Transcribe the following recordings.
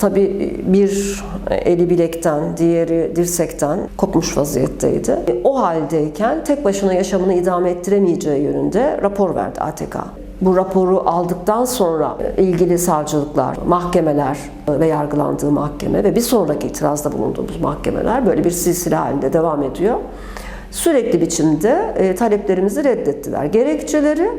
Tabii bir eli bilekten, diğeri dirsekten kopmuş vaziyetteydi. O haldeyken tek başına yaşamını idame ettiremeyeceği yönünde rapor verdi ATK. Bu raporu aldıktan sonra ilgili savcılıklar, mahkemeler ve yargılandığı mahkeme ve bir sonraki itirazda bulunduğumuz mahkemeler böyle bir silsile halinde devam ediyor. Sürekli biçimde e, taleplerimizi reddettiler. Gerekçeleri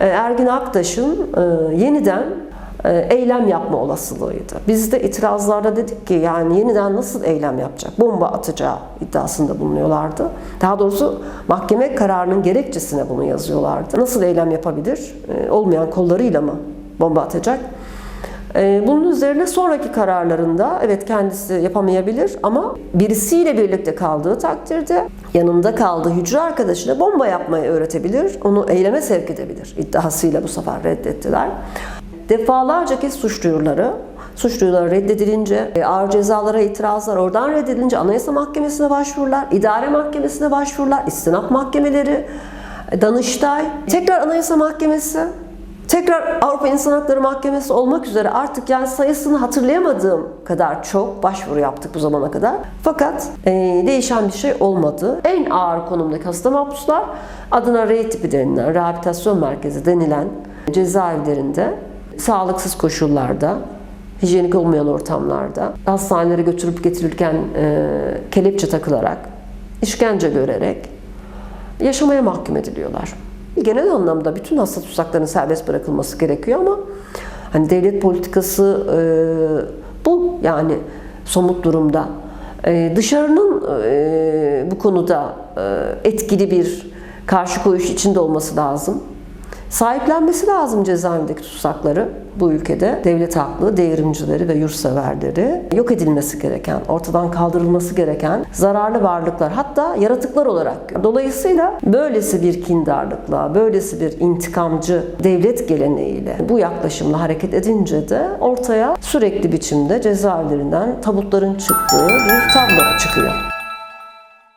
e, Ergin Aktaş'ın e, yeniden e, eylem yapma olasılığıydı. Biz de itirazlarda dedik ki yani yeniden nasıl eylem yapacak? Bomba atacağı iddiasında bulunuyorlardı. Daha doğrusu mahkeme kararının gerekçesine bunu yazıyorlardı. Nasıl eylem yapabilir? E, Olmayan kollarıyla mı bomba atacak? E, Bunun üzerine sonraki kararlarında evet kendisi yapamayabilir ama birisiyle birlikte kaldığı takdirde yanında kaldığı hücre arkadaşına bomba yapmayı öğretebilir, onu eyleme sevk edebilir iddiasıyla bu sefer reddettiler. Defalarca kez suç duyuruları, suç duyuruları reddedilince, e, ağır cezalara itirazlar oradan reddedilince Anayasa Mahkemesi'ne başvurular, idare mahkemesine başvurular, istinaf mahkemeleri, e, Danıştay, tekrar Anayasa Mahkemesi, tekrar Avrupa İnsan Hakları Mahkemesi olmak üzere artık yani sayısını hatırlayamadığım kadar çok başvuru yaptık bu zamana kadar. Fakat e, değişen bir şey olmadı. En ağır konumdaki hasta mahpuslar adına R tipi denilen, rehabilitasyon merkezi denilen cezaevlerinde sağlıksız koşullarda, hijyenik olmayan ortamlarda, hastanelere götürüp getirirken e, kelepçe takılarak, işkence görerek yaşamaya mahkum ediliyorlar. Genel anlamda bütün hasta tutsaklarının serbest bırakılması gerekiyor ama hani devlet politikası e, bu yani somut durumda. E, dışarının e, bu konuda e, etkili bir karşı koyuş içinde olması lazım. Sahiplenmesi lazım cezaevindeki tutsakları bu ülkede. Devlet haklı, devrimcileri ve yurtseverleri yok edilmesi gereken, ortadan kaldırılması gereken zararlı varlıklar hatta yaratıklar olarak. Dolayısıyla böylesi bir kindarlıkla, böylesi bir intikamcı devlet geleneğiyle bu yaklaşımla hareket edince de ortaya sürekli biçimde cezaevlerinden tabutların çıktığı bir tablo çıkıyor.